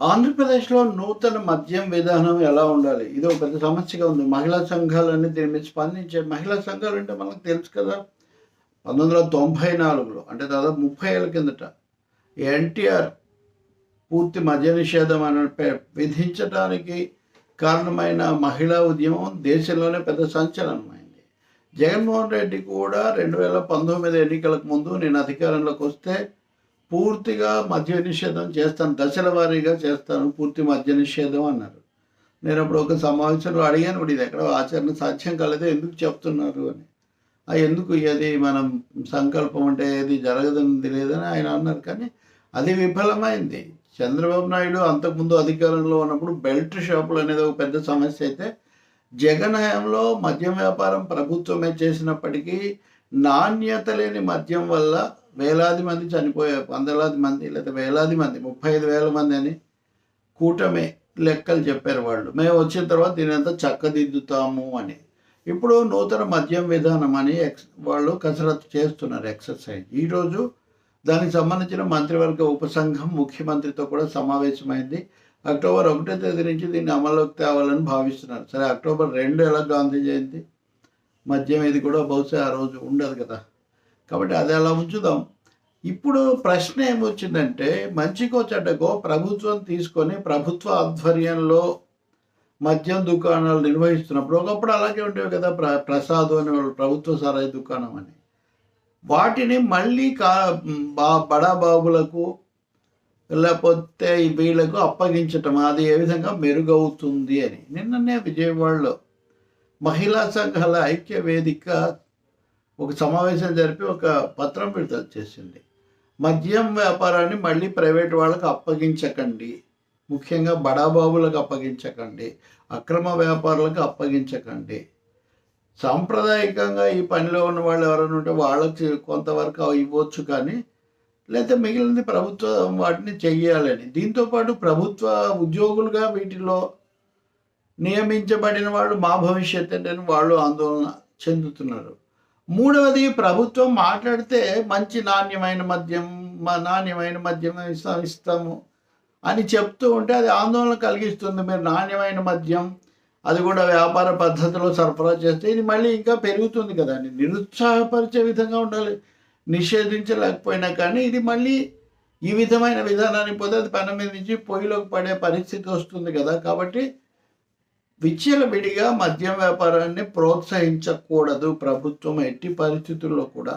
ఆంధ్రప్రదేశ్లో నూతన మద్యం విధానం ఎలా ఉండాలి? ఇది ఒక పెద్ద సమస్యగా ఉంది. మహిళా సంఘాలన్నీ దీని మీద స్పందించే మహిళా సంఘాలు అంటే మనకు తెలుసు కదా. పంతొమ్మిది వందల తొంభై నాలుగులో అంటే దాదాపు ముప్పై ఏళ్ళ కిందట ఎన్టీఆర్ పూర్తి మద్య నిషేధం అని విధించడానికి కారణమైన మహిళా ఉద్యమం దేశంలోనే పెద్ద సంచలనమైంది. జగన్మోహన్ రెడ్డి కూడా రెండు వేల పంతొమ్మిది ఎన్నికలకు ముందు నేను అధికారంలోకి వస్తే పూర్తిగా మద్య నిషేధం చేస్తాను. దశల వారీగా చేస్తాను. పూర్తి మద్య నిషేధం అన్నారు. నేను అప్పుడు ఒక సమావేశంలో అడిగాను కూడా ఇది ఎక్కడ ఆచరణ సాధ్యం కాలేదు ఎందుకు చెప్తున్నారు? అని. ఎందుకు? అది మనం సంకల్పం అంటే ఏది జరగదని లేదని ఆయన అన్నారు. కానీ అది విఫలమైంది. చంద్రబాబు నాయుడు అంతకుముందు అధికారంలో ఉన్నప్పుడు బెల్ట్ షాపులు అనేది ఒక పెద్ద సమస్య అయితే జగన్ హయాంలో మద్యం వ్యాపారం ప్రభుత్వమే చేసినప్పటికీ నాణ్యత లేని మద్యం వల్ల వేలాది మంది చనిపోయారు వందలాది మంది లేదా వేలాది మంది ముప్పై ఐదు వేల మంది అని కూటమి లెక్కలు చెప్పారు వాళ్ళు. మేము వచ్చిన తర్వాత దీని అంతా చక్కదిద్దుతాము అని. ఇప్పుడు నూతన మద్యం విధానం అని ఎక్స్ వాళ్ళు కసరత్తు చేస్తున్నారు ఎక్సర్సైజ్. ఈరోజు దానికి సంబంధించిన మంత్రివర్గ ఉపసంఘం ముఖ్యమంత్రితో కూడా సమావేశమైంది. అక్టోబర్ ఒకటో తేదీ నుంచి దీన్ని అమల్లోకి తేవాలని భావిస్తున్నారు. సరే అక్టోబర్ రెండు ఎలా గాంధీ జయంతి? మద్యం ఇది కూడా బహుశా ఆ రోజు ఉండదు కదా. కాబట్టి అది అలా ఉంచుదాం. ఇప్పుడు ప్రశ్న ఏమొచ్చిందంటే మంచికో చెడ్డకో ప్రభుత్వం తీసుకొని ప్రభుత్వ ఆధ్వర్యంలో మద్యం దుకాణాలు నిర్వహిస్తున్నప్పుడు ఒకప్పుడు అలాగే ఉండేవి కదా ప్ర ప్రసాద్ అనే వాళ్ళు ప్రభుత్వ సారాయి దుకాణం అని. వాటిని మళ్ళీ కా బా బడా బాబులకు లేకపోతే వీళ్ళకు అప్పగించటం అది ఏ విధంగా మెరుగవుతుంది అని. నిన్ననే విజయవాడలో మహిళా సంఘాల ఐక్య వేదిక ఒక సమావేశం జరిపి ఒక పత్రం విడుదల చేసింది. మద్యం వ్యాపారాన్ని మళ్ళీ ప్రైవేట్ వాళ్ళకి అప్పగించకండి. ముఖ్యంగా బడాబాబులకు అప్పగించకండి. అక్రమ వ్యాపారులకు అప్పగించకండి. సాంప్రదాయకంగా ఈ పనిలో ఉన్న వాళ్ళు ఎవరైనా ఉంటే వాళ్ళకి కొంతవరకు ఇవ్వచ్చు కానీ లేకపోతే మిగిలినది ప్రభుత్వం వాటిని చెయ్యాలని. దీంతోపాటు ప్రభుత్వ ఉద్యోగులుగా వీటిలో నియమించబడిన వాళ్ళు మా భవిష్యత్ ఏంటని వాళ్ళు ఆందోళన చెందుతున్నారు. మూడవది ప్రభుత్వం మాట్లాడితే మంచి నాణ్యమైన మద్యం మా నాణ్యమైన మద్యం ఇస్తాం ఇస్తాము అని చెప్తూ ఉంటే అది ఆందోళన కలిగిస్తుంది. మీరు నాణ్యమైన మద్యం అది కూడా వ్యాపార పద్ధతిలో సరఫరా చేస్తే ఇది మళ్ళీ ఇంకా పెరుగుతుంది కదా. అని నిరుత్సాహపరిచే విధంగా ఉండాలి. నిషేధించలేకపోయినా కానీ ఇది మళ్ళీ ఈ విధమైన విధానానికి పోతే అది పని మీద నుంచి పొయ్యిలోకి పడే పరిస్థితి వస్తుంది కదా. కాబట్టి విచ్చలవిడిగా మద్యం వ్యాపారాన్ని ప్రోత్సహించకూడదు ప్రభుత్వం ఎట్టి పరిస్థితుల్లో కూడా.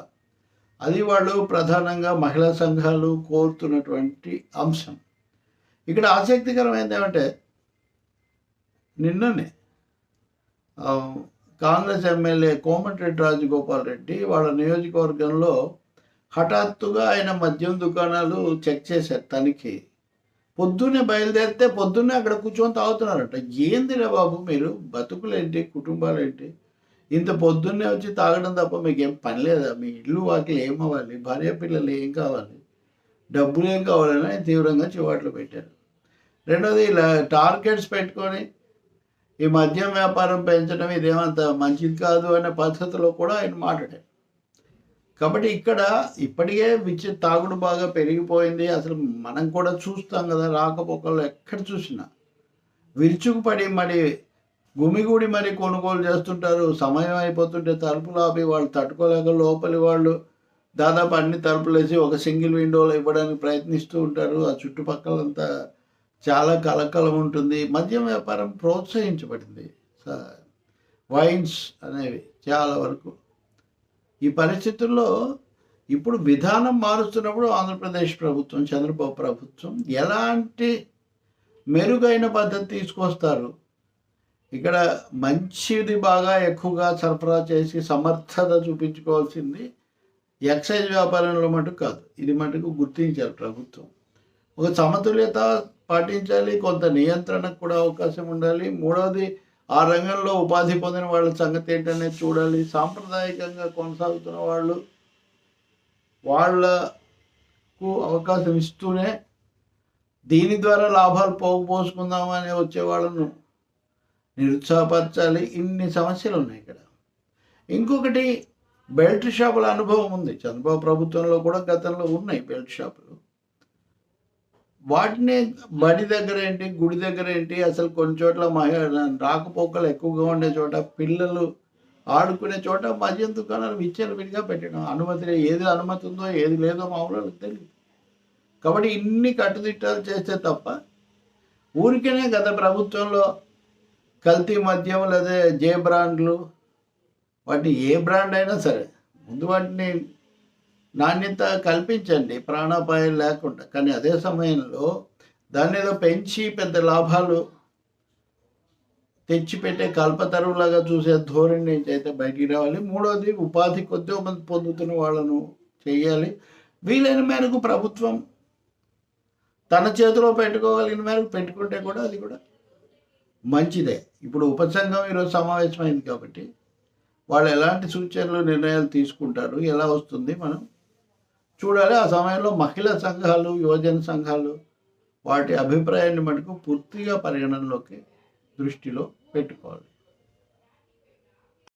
అది వాళ్ళు ప్రధానంగా మహిళా సంఘాలు కోరుతున్నటువంటి అంశం. ఇక్కడ ఆసక్తికరమైనది ఏమంటే నిన్ననే కాంగ్రెస్ ఎమ్మెల్యే కోమటిరెడ్డి రాజగోపాల్ రెడ్డి వాళ్ళ నియోజకవర్గంలో హఠాత్తుగా ఆయన మద్యం దుకాణాలు చెక్ చేశారు తనిఖీ. పొద్దున్నే బయలుదేరితే పొద్దున్నే అక్కడ కూర్చొని తాగుతున్నారట. ఏందిరా బాబు మీరు? బతుకులేంటి? కుటుంబాలేంటి? ఇంత పొద్దున్నే వచ్చి తాగడం తప్ప మీకు ఏం పని లేదా? మీ ఇల్లు వాకిలు ఏం అవ్వాలి? భార్య పిల్లలు ఏం కావాలి? డబ్బులు ఏం కావాలని ఆయన తీవ్రంగా చివాట్లు పెట్టారు. రెండోది ఇలా టార్గెట్స్ పెట్టుకొని ఈ మద్యం వ్యాపారం పెంచడం ఇదేమంత మంచిది కాదు అనే పద్ధతిలో కూడా ఆయన మాట్లాడారు. కాబట్టి ఇక్కడ ఇప్పటికే విచ్చి తాగుడు బాగా పెరిగిపోయింది. అసలు మనం కూడా చూస్తాం కదా రాకపోకల్లో ఎక్కడ చూసినా. విరుచుకుపడి మరి గుమిగూడి మరి కొనుగోలు చేస్తుంటారు. సమయం అయిపోతుంటే తలుపులు ఆపి వాళ్ళు తట్టుకోలేక లోపలి వాళ్ళు దాదాపు అన్ని తలుపులు వేసి ఒక సింగిల్ విండోలో ఇవ్వడానికి ప్రయత్నిస్తూ ఉంటారు. ఆ చుట్టుపక్కలంతా చాలా కలకలం ఉంటుంది. మద్యం వ్యాపారం ప్రోత్సహించబడింది. స- వైన్స్ అనేవి చాలా వరకు. ఈ పరిస్థితుల్లో ఇప్పుడు విధానం మారుస్తున్నప్పుడు ఆంధ్రప్రదేశ్ ప్రభుత్వం చంద్రబాబు ప్రభుత్వం ఎలాంటి మెరుగైన పద్ధతి తీసుకొస్తారు? ఇక్కడ మంచిది బాగా ఎక్కువగా సరఫరా చేసి సమర్థత చూపించుకోవాల్సింది ఎక్సైజ్ వ్యాపారంలో మటుకు కాదు. ఇది మటుకు గుర్తించాలి ప్రభుత్వం. ఒక సమతుల్యత పాటించాలి కొంత నియంత్రణకు కూడా అవకాశం ఉండాలి. మూడవది ఆ రంగంలో ఉపాధి పొందిన వాళ్ళ సంగతి ఏంటనేది చూడాలి. సాంప్రదాయకంగా కొనసాగుతున్న వాళ్ళు వాళ్ళకు అవకాశం ఇస్తూనే దీని ద్వారా లాభాలు పోగుపోసుకుందామని వచ్చే వాళ్ళను నిరుత్సాహపరచాలి. ఇన్ని సమస్యలు ఉన్నాయి ఇక్కడ. ఇంకొకటి బెల్ట్ షాపుల అనుభవం ఉంది. చంద్రబాబు ప్రభుత్వంలో కూడా గతంలో ఉన్నాయి బెల్ట్ షాపులు. వాటిని బడి దగ్గర ఏంటి గుడి దగ్గర ఏంటి అసలు కొన్ని చోట్ల మహిళ రాకపోకలు ఎక్కువగా ఉండే చోట పిల్లలు ఆడుకునే చోట మద్యం దుకాణాలు విచ్చలవిడిగా పెట్టడం. అనుమతి ఏది అనుమతి ఉందో ఏది లేదో మామూలు తెలియదు కాబట్టి ఇన్ని కట్టుదిట్టాలు చేస్తే తప్ప ఊరికనే గత ప్రభుత్వంలో కల్తీ మద్యం లేదా జే బ్రాండ్లు వాటిని ఏ బ్రాండ్ అయినా సరే ముందు వాటిని నాణ్యత కల్పించండి ప్రాణాపాయం లేకుండా. కానీ అదే సమయంలో దానిలో ఏదో పెంచి పెద్ద లాభాలు తెచ్చిపెట్టే కల్పతరువులాగా చూసే ధోరణి నుంచి అయితే బయటికి రావాలి మూడోది ఉపాధి కొద్దిగా మంది పొందుతున్న వాళ్ళను చేయాలి. వీలైన మేరకు ప్రభుత్వం తన చేతిలో పెట్టుకోగలిగిన మేరకు పెట్టుకుంటే కూడా అది కూడా మంచిదే. ఇప్పుడు ఉపసంఘం ఈరోజు సమావేశమైంది కాబట్టి వాళ్ళు ఎలాంటి సూచనలు నిర్ణయాలు తీసుకుంటారు ఎలా వస్తుంది మనం చూడాలి. ఆ సమయంలో మహిళా సంఘాలు యువజన సంఘాలు వాటి అభిప్రాయాన్ని మటుకు పూర్తిగా పరిగణనలోకి దృష్టిలో పెట్టుకోవాలి.